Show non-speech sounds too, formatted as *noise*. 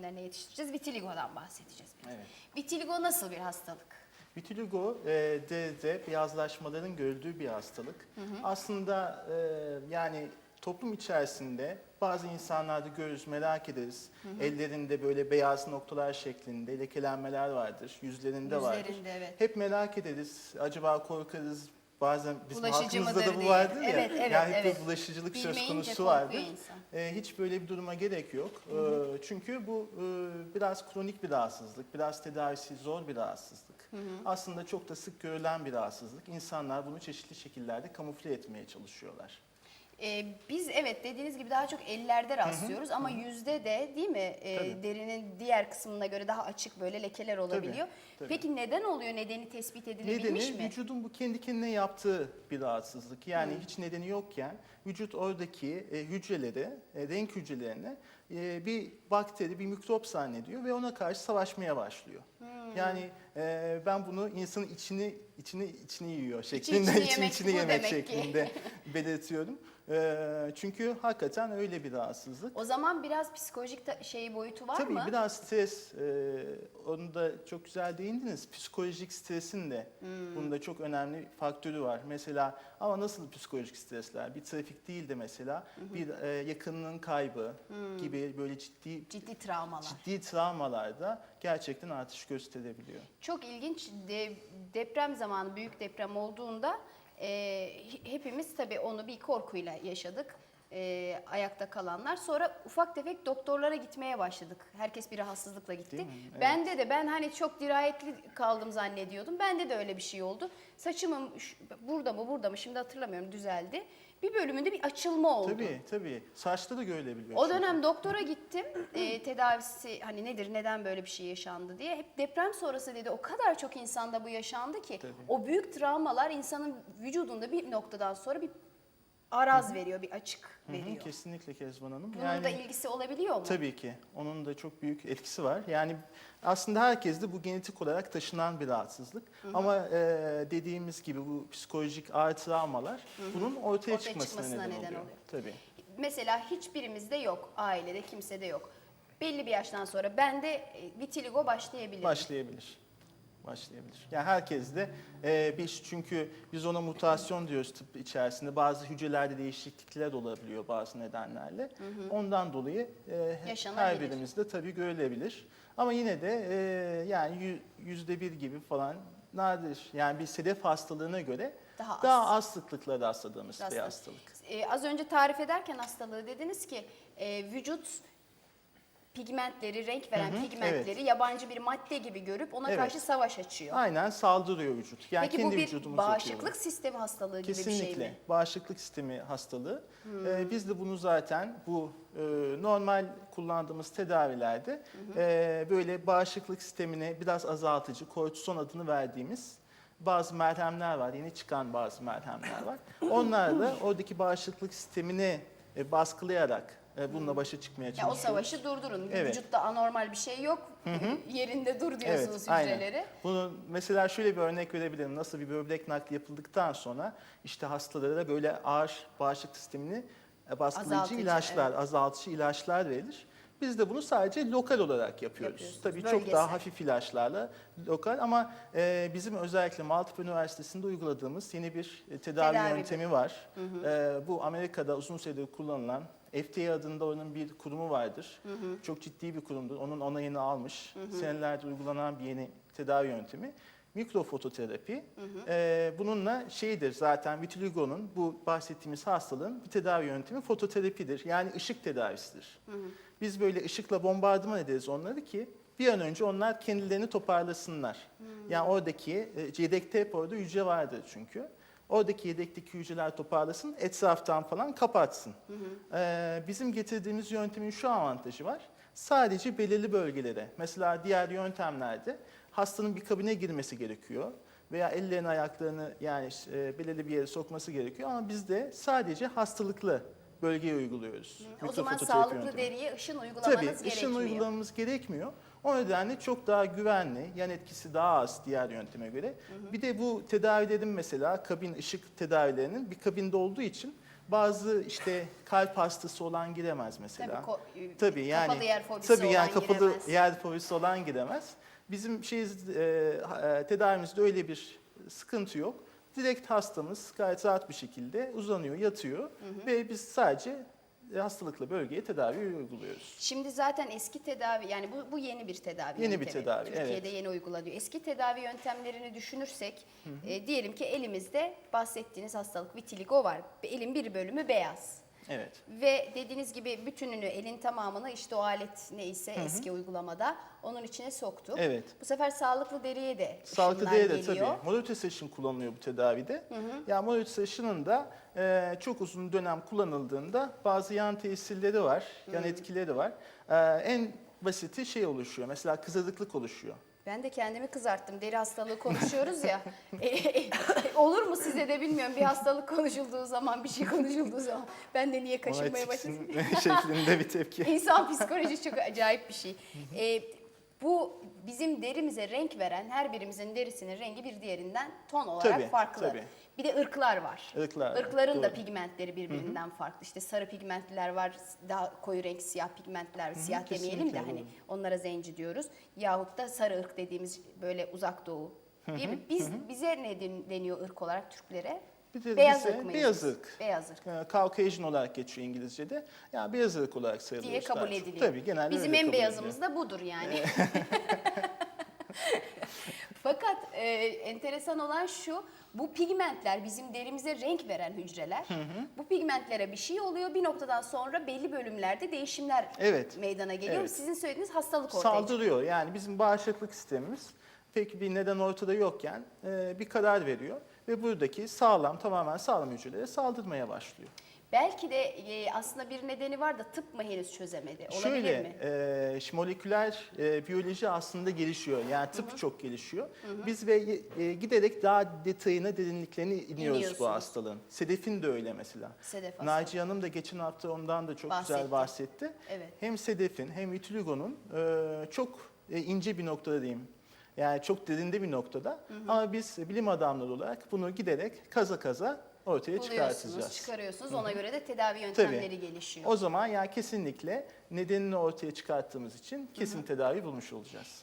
sakinlerine yetiştireceğiz. Vitiligo'dan bahsedeceğiz. biraz. Evet. Vitiligo nasıl bir hastalık? Vitiligo e, deride beyazlaşmaların görüldüğü bir hastalık. Aslında e, yani toplum içerisinde bazı insanlarda görürüz, merak ederiz. Ellerinde böyle beyaz noktalar şeklinde lekelenmeler vardır, yüzlerinde vardır. Yüzlerinde, evet. Hep merak ederiz, acaba korkarız. Bazen bizim Bulaşıcı halkımızda mıdır da bu diye. vardır ya. Evet, evet, yani hep bir evet. bulaşıcılık söz Bilmeyince konusu korkuyor vardır. insan. E, hiç böyle bir duruma gerek yok. E, çünkü bu e, biraz kronik bir rahatsızlık, biraz tedavisi zor bir rahatsızlık. Aslında çok da sık görülen bir rahatsızlık. İnsanlar bunu çeşitli şekillerde kamufle etmeye çalışıyorlar. Ee, biz evet dediğiniz gibi daha çok ellerde rastlıyoruz ama yüzde de değil mi e, Tabii. derinin diğer kısmına göre daha açık böyle lekeler olabiliyor. tabii. Peki neden oluyor? Nedeni tespit edilebilmiş Nedeni mi? vücudun bu kendi kendine yaptığı bir rahatsızlık. Yani hiç nedeni yokken vücut oradaki e, hücreleri, e, renk hücrelerine e, bir bakteri, bir mikrop zannediyor ve ona karşı savaşmaya başlıyor. Yani e, ben bunu insanın içini içini içini yiyor şeklinde, içini içini yemek içini bu yemek demek ki. şeklinde belirtiyorum. E, çünkü hakikaten öyle bir rahatsızlık. O zaman biraz psikolojik ta- şeyi boyutu var Tabii mı? biraz stres, e, onu da çok güzel değindiniz. Psikolojik stresin de Hmm. bunda çok önemli faktörü var. Mesela ama nasıl psikolojik stresler? Bir trafik değil de mesela bir e, yakınının kaybı Hmm. gibi böyle ciddi Ciddi travmalar. ciddi travmalarda gerçekten artış gösterebiliyor. Çok ilginç de, deprem zamanı büyük deprem olduğunda e, he- hepimiz tabii onu bir korkuyla yaşadık. E, ayakta kalanlar. Sonra ufak tefek doktorlara gitmeye başladık. Herkes bir rahatsızlıkla gitti. Evet. Bende de ben hani çok dirayetli kaldım zannediyordum. Bende de öyle bir şey oldu. Saçımım burada mı burada mı şimdi hatırlamıyorum düzeldi. Bir bölümünde bir açılma oldu. Tabii tabii. Saçta da görülebiliyor. O çünkü. dönem doktora gittim. Ee, tedavisi hani nedir, neden böyle bir şey yaşandı diye. Hep deprem sonrası dedi o kadar çok insanda bu yaşandı ki Tabii. o büyük travmalar insanın vücudunda bir noktadan sonra bir araz veriyor, bir açık Hı hı, veriyor. kesinlikle Kezban Hanım. Bunun da ilgisi olabiliyor mu? Tabii ki. Onun da çok büyük etkisi var. Yani aslında herkeste bu genetik olarak taşınan bir rahatsızlık. Ama e, dediğimiz gibi bu psikolojik ağır travmalar bunun ortaya, Ortaya çıkmasına, çıkmasına neden, neden oluyor. oluyor. Tabii. Mesela hiçbirimizde yok, ailede kimsede yok. Belli bir yaştan sonra bende vitiligo başlayabilir. Başlayabilir. Başlayabilir. Yani herkes de e, bir çünkü biz ona mutasyon diyoruz tıp içerisinde. Bazı hücrelerde değişiklikler olabiliyor bazı nedenlerle. Ondan dolayı e, her birimizde tabii görülebilir. Ama yine de e, yani yü- yüzde bir gibi falan nadir. Yani bir sedef hastalığına göre Daha az. daha az sıklıkla rastladığımız bir hastalık. Ee, az önce tarif ederken hastalığı dediniz ki e, vücut pigmentleri, renk veren Hı hı, pigmentleri yabancı bir madde gibi görüp ona Evet. karşı savaş açıyor. Aynen saldırıyor vücut. Yani Peki bu kendi bir vücudumuzu bağışıklık yapıyoruz. sistemi hastalığı gibi bir Kesinlikle. şey mi? Bağışıklık sistemi hastalığı. Hmm. Ee, biz de bunu zaten bu e, normal kullandığımız tedavilerde e, böyle bağışıklık sistemini biraz azaltıcı, kortizon adını verdiğimiz bazı merhemler var. Yeni çıkan bazı merhemler var. *laughs* Onlarla oradaki bağışıklık sistemini e, baskılayarak e, bununla başa çıkmaya Ya o çalışıyoruz. savaşı durdurun. Evet. Vücutta anormal bir şey yok. Yerinde dur diyorsunuz aynen. hücreleri. Bunu mesela şöyle bir örnek verebilirim. Nasıl bir böbrek nakli yapıldıktan sonra işte hastalara böyle ağır bağışıklık sistemini e, baskılayıcı Azaltıcı, ilaçlar, azaltıcı ilaçlar verilir. Biz de bunu sadece lokal olarak yapıyoruz. Tabii çok bölgesel. daha hafif ilaçlarla lokal ama e, bizim özellikle Maltepe Üniversitesi'nde uyguladığımız yeni bir e, tedavi, Tedavi yöntemi var. E, bu Amerika'da uzun süredir kullanılan FDA adında onun bir kurumu vardır. Çok ciddi bir kurumdur. Onun onayını almış. Senelerdir uygulanan bir yeni tedavi yöntemi. Mikrofototerapi. E, bununla şeydir zaten vitiligo'nun bu bahsettiğimiz hastalığın bir tedavi yöntemi fototerapidir. Yani ışık tedavisidir. Biz böyle ışıkla bombardıman ederiz onları ki bir an önce onlar kendilerini toparlasınlar. Yani oradaki e, yedekte hep orada hücre vardır çünkü. Oradaki yedekteki hücreler toparlasın, etraftan falan kapatsın. Ee, bizim getirdiğimiz yöntemin şu avantajı var. Sadece belirli bölgelere, mesela diğer yöntemlerde hastanın bir kabine girmesi gerekiyor veya ellerini ayaklarını yani e, belirli bir yere sokması gerekiyor ama bizde sadece hastalıklı bölgeye uyguluyoruz. O zaman sağlıklı yöntemi. deriye ışın uygulamanız Tabii gerekmiyor. ışın uygulamamız gerekmiyor. O nedenle çok daha güvenli, yan etkisi daha az diğer yönteme göre. Bir de bu tedavilerin mesela kabin ışık tedavilerinin bir kabinde olduğu için Bazı işte kalp hastası olan giremez mesela. Tabii, ko- Tabii yani kapalı yer fobisi tabii olan yani kapalı giremez. yer fobisi olan gidemez. Bizim şey e, e, tedavimizde öyle bir sıkıntı yok. Direkt hastamız gayet rahat bir şekilde uzanıyor, yatıyor ve biz sadece e, hastalıklı bölgeye tedavi uyguluyoruz. Şimdi zaten eski tedavi yani bu, bu yeni bir tedavi Yeni bir yöntemi. tedavi, Türkiye'de evet. yeni uygulanıyor. Eski tedavi yöntemlerini düşünürsek e, diyelim ki elimizde bahsettiğiniz hastalık vitiligo var. Elin bir bölümü beyaz. Evet. Ve dediğiniz gibi bütününü, elin tamamını işte o alet neyse eski uygulamada onun içine soktuk. Evet. Bu sefer sağlıklı deriye de Sağlıklı değil de tabii. Session kullanılıyor bu tedavide. Ya mobility session'ın da e, çok uzun dönem kullanıldığında bazı yan tesirleri var, yan etkileri var. E, en basiti şey oluşuyor. Mesela kızarıklık oluşuyor. Ben de kendimi kızarttım. Deri hastalığı konuşuyoruz ya. *laughs* E, e, olur mu size de bilmiyorum. Bir hastalık konuşulduğu zaman, bir şey konuşulduğu zaman. Ben de niye kaşınmaya başladım. *laughs* şeklinde bir tepki. *laughs* İnsan psikolojisi çok acayip bir şey. E, bu bizim derimize renk veren her birimizin derisinin rengi bir diğerinden ton olarak Tabii, farklı. tabii. Bir de ırklar var. Irklar Irkların da doğru. pigmentleri birbirinden farklı. İşte sarı pigmentliler var, daha koyu renk siyah pigmentler, siyah demeyelim de kesinlikle, hani onlara zenci diyoruz. Yahut da sarı ırk dediğimiz böyle uzak doğu. Değil mi? Biz bize ne den- deniyor ırk olarak Türklere? Bir de Beyaz ırk mıyız? beyaz ırk. Beyaz ırk Caucasian olarak geçiyor İngilizce'de. Yani beyaz ırk olarak sayılıyoruz. diye kabul ediliyor. Tabii genelde Bizim en beyazımız ediliyor. da budur yani. *laughs* *laughs* Fakat e, enteresan olan şu, bu pigmentler bizim derimize renk veren hücreler. Bu pigmentlere bir şey oluyor. Bir noktadan sonra belli bölümlerde değişimler Evet. meydana geliyor. Evet. Sizin söylediğiniz hastalık ortaya çıkıyor. Saldırıyor. Yani bizim bağışıklık sistemimiz pek bir neden ortada yokken e, bir karar veriyor ve buradaki sağlam, tamamen sağlam hücrelere saldırmaya başlıyor. Belki de e, aslında bir nedeni var da tıp mı henüz çözemedi? Olabilir Şöyle, mi? e, şimdi moleküler e, biyoloji aslında gelişiyor. Yani tıp çok gelişiyor. Biz ve e, giderek daha detayına, derinliklerine iniyoruz bu hastalığın. Sedef'in de öyle mesela. Sedef. Naciye Hanım da geçen hafta ondan da çok Bahsetti. güzel bahsetti. Evet. Hem Sedef'in hem Vitiligo'nun e, çok e, ince bir noktada diyeyim. Yani çok derinde bir noktada. Ama biz bilim adamları olarak bunu giderek kaza kaza ortaya çıkartacağız. çıkarıyorsunuz. Ona göre de tedavi yöntemleri gelişiyor. O zaman ya kesinlikle nedenini ortaya çıkarttığımız için kesin tedavi bulmuş olacağız.